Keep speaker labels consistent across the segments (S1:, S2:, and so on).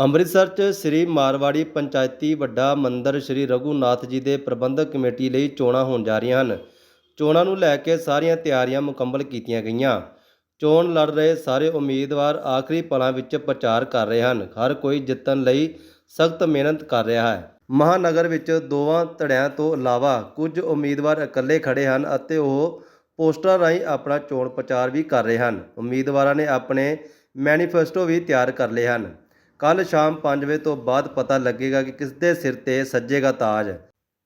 S1: ਅੰਮ੍ਰਿਤਸਰ 'ਚ ਸ੍ਰੀ ਮਾਰਵਾੜੀ ਪੰਚਾਇਤੀ ਵੱਡਾ ਮੰਦਿਰ ਸ੍ਰੀ ਰਘੁਨਾਥ ਜੀ ਦੇ ਪ੍ਰਬੰਧਕ ਕਮੇਟੀ ਲਈ ਚੋਣਾਂ ਹੋਣ ਜਾ ਰਹੀਆਂ ਹਨ। ਚੋਣਾਂ ਨੂੰ ਲੈ ਕੇ ਸਾਰੀਆਂ ਤਿਆਰੀਆਂ ਮੁਕੰਮਲ ਕੀਤੀਆਂ ਗਈਆਂ। ਚੋਣ ਲੜ ਰਹੇ ਸਾਰੇ ਉਮੀਦਵਾਰ ਆਖਰੀ ਪਲਾਂ ਵਿੱਚ ਪ੍ਰਚਾਰ ਕਰ ਰਹੇ ਹਨ। ਹਰ ਕੋਈ ਜਿੱਤਣ ਲਈ ਸਖਤ ਮਿਹਨਤ ਕਰ ਰਿਹਾ ਹੈ। ਮਹਾਨਗਰ ਵਿੱਚ ਦੋਵਾਂ ਧੜਿਆਂ ਤੋਂ ਇਲਾਵਾ ਕੁਝ ਉਮੀਦਵਾਰ ਇਕੱਲੇ ਖੜੇ ਹਨ ਅਤੇ ਉਹ ਪੋਸਟਰਾਂ ਰਾਹੀਂ ਆਪਣਾ ਚੋਣ ਪ੍ਰਚਾਰ ਵੀ ਕਰ ਰਹੇ ਹਨ। ਉਮੀਦਵਾਰਾਂ ਨੇ ਆਪਣੇ ਮੈਨੀਫੈਸਟੋ ਵੀ ਤਿਆਰ ਕਰ ਲਏ ਹਨ। ਕੱਲ ਸ਼ਾਮ 5 ਵਜੇ ਤੋਂ ਬਾਅਦ ਪਤਾ ਲੱਗੇਗਾ ਕਿ ਕਿਸ ਦੇ ਸਿਰ ਤੇ ਸੱਜੇਗਾ ਤਾਜ।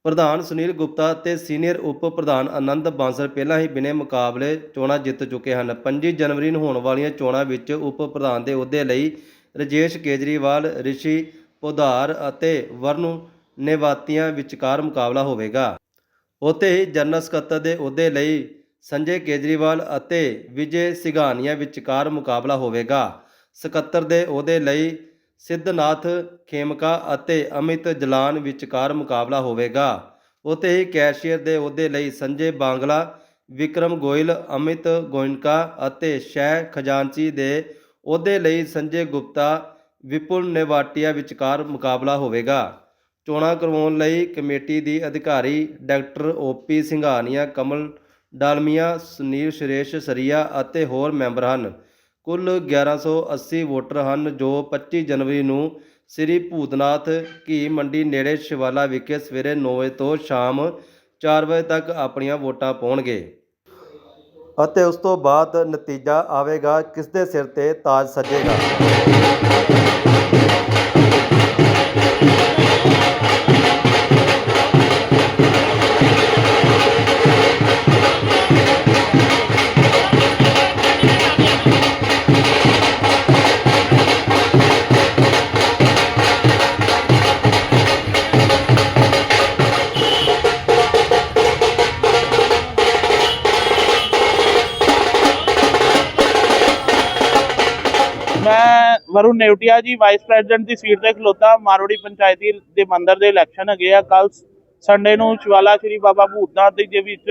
S1: ਪ੍ਰਧਾਨ ਸੁਨੀਲ ਗੁਪਤਾ ਅਤੇ ਸੀਨੀਅਰ ਉਪ ਪ੍ਰਧਾਨ ਆਨੰਦ ਬਾਂਸਲ ਪਹਿਲਾਂ ਹੀ ਬਿਨੇ ਮੁਕਾਬਲੇ ਚੋਣਾਂ ਜਿੱਤ ਚੁੱਕੇ ਹਨ। 25 ਜਨਵਰੀ ਨੂੰ ਹੋਣ ਵਾਲੀਆਂ ਚੋਣਾਂ ਵਿੱਚ ਉਪ ਪ੍ਰਧਾਨ ਦੇ ਅਹੁਦੇ ਲਈ ਰਜੇਸ਼ ਕੇਜਰੀਵਾਲ, ਰਿਸ਼ੀ ਪੋਧਾਰ ਅਤੇ ਵਰਨੂ ਨੇਵਾਤੀਆਂ ਵਿਚਕਾਰ ਮੁਕਾਬਲਾ ਹੋਵੇਗਾ। ਉੱਥੇ ਹੀ ਜਨਰਲ ਸਕੱਤਰ ਦੇ ਅਹੁਦੇ ਲਈ ਸੰਜੇ ਕੇਜਰੀਵਾਲ ਅਤੇ ਵਿਜੇ ਸਿਘਾਨੀਆ ਵਿਚਕਾਰ ਮੁਕਾਬਲਾ ਹੋਵੇਗਾ। ਸਕੱਤਰ ਦੇ ਅਹੁਦੇ ਲਈ ਸਿੱਧਨਾਥ, ਖੇਮਕਾ ਅਤੇ ਅਮਿਤ ਜਲਾਨ ਵਿਚਕਾਰ ਮੁਕਾਬਲਾ ਹੋਵੇਗਾ। ਉੱਥੇ ਹੀ ਕੈਸ਼ੀਅਰ ਦੇ ਅਹੁਦੇ ਲਈ ਸੰਜੇ ਬਾਂਗਲਾ, ਵਿਕਰਮ ਗੋਇਲ, ਅਮਿਤ ਗੋਇਨਕਾ ਅਤੇ ਸ਼ਹਿ ਖਜ਼ਾਨਚੀ ਦੇ ਅਹੁਦੇ ਲਈ ਸੰਜੇ ਗੁਪਤਾ, ਵਿਪੁਲ ਨੇਵਾਟੀਆ ਵਿਚਕਾਰ ਮੁਕਾਬਲਾ ਹੋਵੇਗਾ। ਚੋਣਾਂ ਕਰਵਾਉਣ ਲਈ ਕਮੇਟੀ ਦੀ ਅਧਿਕਾਰੀ ਡਾਕਟਰ ਓਪੀ ਸਿੰਘਾਨੀਆ, ਕਮਲ ਡਾਲਮੀਆ, ਸੁਨੀਲ ਸੁਰੇਸ਼ ਸਰੀਆ ਅਤੇ ਹੋਰ ਮੈਂਬਰ ਹਨ। ਕੁੱਲ 1180 ਵੋਟਰ ਹਨ, ਜੋ 25 ਜਨਵਰੀ ਨੂੰ ਸ੍ਰੀ ਭੂਤਨਾਥ ਘੀ ਮੰਡੀ ਨੇੜੇ ਸ਼ਿਵਾਲਾ ਵਿਖੇ ਸਵੇਰੇ 9 ਵਜੇ ਤੋਂ ਸ਼ਾਮ 4 ਵਜੇ ਤੱਕ ਆਪਣੀਆਂ ਵੋਟਾਂ ਪਾਉਣਗੇ। ਅਤੇ ਉਸ ਤੋਂ ਬਾਅਦ ਨਤੀਜਾ ਆਵੇਗਾ ਕਿਸ ਦੇ ਸਿਰ ਤੇ ਤਾਜ ਸੱਜੇਗਾ?
S2: ਮੈਂ ਵਰੁਣ ਨੇਵਟੀਆ ਜੀ ਵਾਈਸ ਪ੍ਰੈਜ਼ੀਡੈਂਟ ਦੀ ਸੀਟ ਤੇ ਖਲੋਤਾ। ਮਾਰੋੜੀ ਪੰਚਾਇਤੀ ਦੇ ਮੰਦਰ ਦੇ ਇਲੈਕਸ਼ਨ ਹੈਗੇ ਆ। ਕੱਲ ਸੰਡੇ ਨੂੰ ਸ਼ਿਵਾਲਾ ਸ਼੍ਰੀ ਬਾਬਾ ਭੂਤਨਾਥ ਦੇ ਵਿੱਚ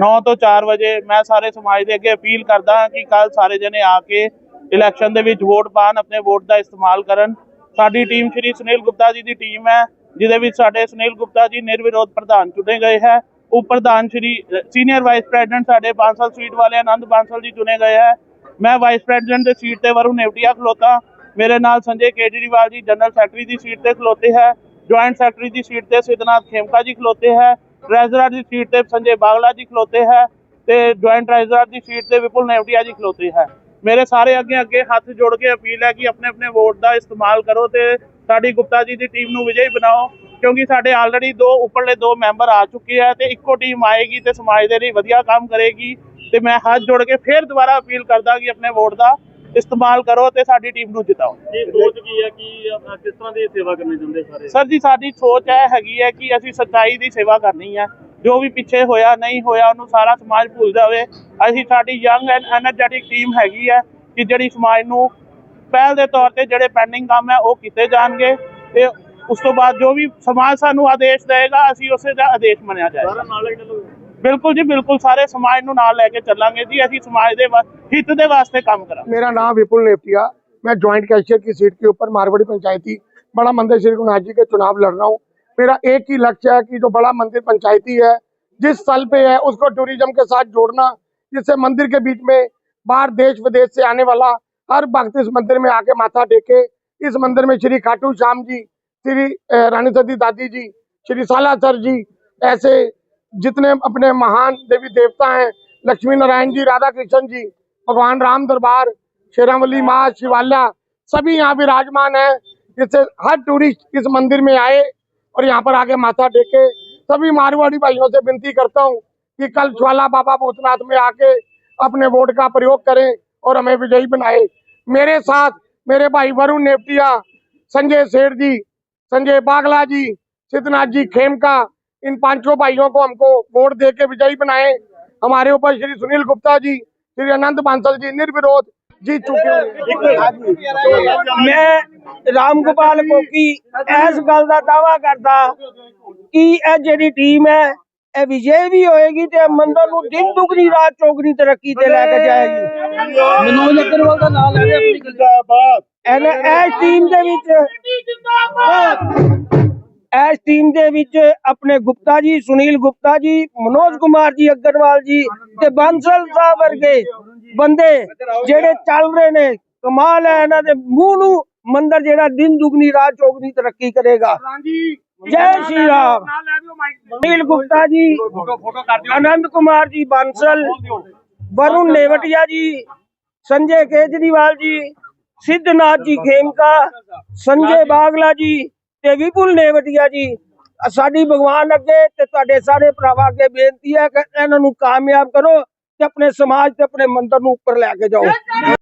S2: 9 ਤੋਂ 4 ਵਜੇ ਮੈਂ ਸਾਰੇ ਸਮਾਜ ਦੇ ਅੱਗੇ ਅਪੀਲ ਕਰਦਾ ਹਾਂ ਕਿ ਕੱਲ ਸਾਰੇ ਜਣੇ ਆ ਕੇ ਇਲੈਕਸ਼ਨ ਦੇ ਵਿੱਚ ਵੋਟ ਪਾਣ ਆਪਣੇ ਵੋਟ ਦਾ ਇਸਤੇਮਾਲ ਕਰਨ। ਸਾਡੀ ਟੀਮ ਸ਼੍ਰੀ ਸੁਨੀਲ ਗੁਪਤਾ ਜੀ ਦੀ ਟੀਮ ਹੈ, ਜਿਹਦੇ ਵਿੱਚ ਸਾਡੇ ਸੁਨੀਲ ਗੁਪਤਾ ਜੀ ਨਿਰਵਿਰੋਧ ਪ੍ਰਧਾਨ ਚੁਣੇ ਗਏ ਹੈ। ਉਪ ਪ੍ਰਧਾਨ ਸ਼੍ਰੀ ਸੀਨੀਅਰ ਵਾਈਸ ਪ੍ਰੈਜ਼ੀਡੈਂਟ ਸਾਡੇ ਬਾਂਸਲ ਸਵੀਟ ਵਾਲੇ ਆਨੰਦ ਬਾਂਸਲ ਜੀ ਚੁਣੇ ਗਏ ਹੈ। ਮੈਂ ਵਾਈਸ ਪ੍ਰੈਜ਼ੀਡੈਂਟ ਦੇ ਸੀਟ ਤੇ ਵਰੁਣ ਨੇਵਟੀਆ ਖਲੋਤਾ। ਮੇਰੇ ਨਾਲ ਸੰਜੇ ਕੇਜਰੀਵਾਲ ਜੀ ਜਨਰਲ ਸੈਕਟਰੀ ਦੀ ਸੀਟ ਤੇ ਖਲੋਤੇ ਹੈ। ਜੁਆਇੰਟ ਸੈਕਟਰੀ ਦੀ ਸੀਟ ਤੇ ਸਿਧਨਾਥ ਖੇਮਕਾ ਜੀ ਖਲੋਤੇ ਹੈ। ਟ੍ਰੈਜ਼ਰਰ ਦੀ ਸੀਟ ਤੇ ਸੰਜੇ ਬਾਗਲਾ ਜੀ ਖਲੋਤੇ ਹੈ ਤੇ ਜੁਆਇੰਟ ਟ੍ਰੈਜ਼ਰਰ ਦੀ ਸੀਟ ਤੇ ਵਿਪੁਲ ਨੇਵਟੀਆ ਜੀ ਖਲੋਤੇ ਹੈ। ਮੇਰੇ ਸਾਰੇ ਅੱਗੇ ਅੱਗੇ ਹੱਥ ਜੋੜ ਕੇ ਅਪੀਲ ਹੈ ਕਿ ਆਪਣੇ ਆਪਣੇ ਵੋਟ ਦਾ ਇਸਤੇਮਾਲ ਕਰੋ ਤੇ ਸਾਡੀ ਗੁਪਤਾ ਜੀ ਦੀ ਟੀਮ ਨੂੰ ਵਿਜੇਈ ਬਣਾਓ, ਕਿਉਂਕਿ ਸਾਡੇ ਆਲਰੇਡੀ ਦੋ, ਉੱਪਰਲੇ ਦੋ ਮੈਂਬਰ ਆ ਚੁੱਕੇ ਆ ਤੇ ਇੱਕੋ ਟੀਮ ਆਏਗੀ ਤੇ ਸਮਾਜ ਦੇ ਲਈ ਵਧੀਆ ਕੰਮ ਕਰੇਗੀ। ਤੇ ਮੈਂ ਹੱਥ ਜੋੜ ਕੇ ਫੇਰ ਦੁਬਾਰਾ ਅਪੀਲ ਕਰਦਾ ਕਿ ਆਪਣੇ ਵੋਟ ਦਾ ਇਸਤੇਮਾਲ ਕਰੋ ਤੇ ਸਾਡੀ ਟੀਮ ਨੂੰ ਜਿਤਾਓ।
S3: ਸਰ?
S2: ਜੀ ਸਾਡੀ ਸੋਚ ਇਹ ਹੈਗੀ ਹੈ ਕਿ ਅਸੀਂ ਸੱਚਾਈ ਦੀ ਸੇਵਾ ਕਰਨੀ ਹੈ। ਜੋ ਵੀ ਪਿੱਛੇ ਹੋਇਆ ਨਹੀਂ ਹੋਇਆ ਉਹਨੂੰ ਸਾਰਾ ਸਮਾਜ ਭੁੱਲ ਜਾਵੇ। ਅਸੀਂ ਸਾਡੀ ਯੰਗ ਐਂਡ ਐਨਰਜੈਟਿਕ ਟੀਮ ਹੈਗੀ ਹੈ ਕਿ ਜਿਹੜੀ ਸਮਾਜ ਨੂੰ ਪਹਿਲ ਦੇ ਤੌਰ ਤੇ ਜਿਹੜੇ ਪੈਂਡਿੰਗ ਕੰਮ ਹੈ ਉਹ ਕੀਤੇ ਜਾਣਗੇ ਤੇ ਉਸ ਤੋਂ ਬਾਅਦ ਜੋ ਵੀ ਸਮਾਜ ਸਾਨੂੰ ਆਦੇਸ਼ ਦੇਵੇਗਾ ਅਸੀਂ ਉਸੇ ਦਾ ਆਦੇਸ਼ ਮੰਨਿਆ ਜਾਏਗਾ। ਬਿਲਕੁਲ ਜੀ ਬਿਲਕੁਲ ਸਾਰੇ ਸਮਾਜ ਨੂੰ ਨਾਲ ਲੈ ਕੇ ਚੱਲਾਂਗੇ ਜੀ ਅਸੀਂ ਸਮਾਜ ਦੇ ਵਾ- ਹਿੱਤ ਦੇ ਵਾਸਤੇ ਕੰਮ ਕਰਾਂਗੇ
S4: मेरा नाम विपुल नेपटिया मैं ज्वाइंट कैशियर की सीट के ऊपर मारवाड़ी पंचायती बड़ा मंदिर श्री गुरुनाथ जी के चुनाव लड़ रहा हूँ मेरा एक ही लक्ष्य है कि जो बड़ा मंदिर पंचायती है जिस स्थल पे है उसको टूरिज्म के साथ जोड़ना जिससे मंदिर के बीच में बाहर देश विदेश से आने वाला हर भक्त इस मंदिर में आके माथा टेके इस मंदिर में श्री खाटू श्याम जी श्री अ, रानी सती दादी जी श्री सालासर जी ऐसे जितने अपने महान देवी देवता हैं, लक्ष्मी नारायण जी राधा कृष्ण जी, भगवान राम दरबार, शेरावली माँ, शिवाल्या, सभी यहाँ विराजमान है। जिससे हर टूरिस्ट इस मंदिर में आए और यहाँ पर आके माथा टेके। सभी मारवाड़ी भाइयों से विनती करता हूँ कि कल ज्वाला बाबा भूतनाथ में आके अपने वोट का प्रयोग करें और हमें विजयी बनाए। मेरे साथ मेरे भाई वरुण नेपटिया संजय सेठ जी, संजय बागला जी, सिद्धनाथ जी खेमका इन पांचों भाइयों को हमको वोट दे के विजयी बनाए हमारे ऊपर श्री सुनील गुप्ता जी श्री अनंत बांसल जी निर्विरोध जीत चुके हैं
S5: ਮੈਂ ਰਾਮ ਗੋਪਾਲ ਕੋਕੀ ਇਸ ਗੱਲ ਦਾ ਦਾਵਾ ਕਰਦਾ ਕਿ ਇਹ ਜਿਹੜੀ ਟੀਮ ਹੈ ਇਹ ਵਿਜੇ ਵੀ ਹੋਏਗੀ ਤੇ ਮੰਦਰ ਨੂੰ ਦਿਨ ਦੁਗਣੀ ਰਾਤ ਚੌਗਣੀ ਤਰੱਕੀ ਤੇ ਲੈ ਕੇ ਜਾਏਗੀ ਮਨੋਜ ਅਗਰਵਾਲ ਦਾ ਨਾਮ ਲੈ ਕੇ ਆਪਣੀ ਗੱਲ ਇਹਨੇ ਇਸ ਟੀਮ ਦੇ ਵਿੱਚ ਇਸ ਟੀਮ ਦੇ ਵਿੱਚ ਆਪਣੇ ਗੁਪਤਾ ਜੀ, ਸੁਨੀਲ ਗੁਪਤਾ ਜੀ, ਮਨੋਜ ਕੁਮਾਰ ਜੀ, ਅਗਰਵਾਲ ਜੀ ਤੇ ਬਾਂਸਲ ਸਾਹਿਬ ਵਰਗੇ ਬੰਦੇ ਜਿਹੜੇ ਚੱਲ ਰਹੇ ਨੇ, ਕਮਾਲ ਹੈ ਇਹਨਾਂ ਦੇ, ਮੂੰਹ ਨੂੰ ਮੰਦਰ ਜਿਹੜਾ ਦਿਨ ਦੁਗਣੀ, ਰਾਤ ਚੌਗਣੀ ਤਰੱਕੀ ਕਰੇਗਾ। ਜੈ ਸ਼੍ਰੀ ਰਾਮ। ਸੁਨੀਲ ਗੁਪਤਾ ਜੀ ਆਨੰਦ ਕੁਮਾਰ ਜੀ, ਬਾਂਸਲ, ਵਰੁਣ ਨੇਵਟਿਆ ਜੀ संजय केजरीवाल जी सिद्धनाथ ਜੀ, ਖੇਮਕਾ, ਸੰਜੇ ਬਾਗਲਾ ਜੀ ਤੇ ਵਿਪੁਲ ਨੇਵਟੀਆ ਜੀ। ਸਾਡੀ ਭਗਵਾਨ ਅੱਗੇ ਤੇ ਤੁਹਾਡੇ ਸਾਰੇ ਭਰਾਵਾਂ ਅੱਗੇ ਬੇਨਤੀ ਹੈ ਕਿ ਇਹਨਾਂ ਨੂੰ ਕਾਮਯਾਬ ਕਰੋ ਤੇ ਆਪਣੇ ਸਮਾਜ ਤੇ ਆਪਣੇ ਮੰਦਰ ਨੂੰ ਉੱਪਰ ਲੈ ਕੇ ਜਾਓ।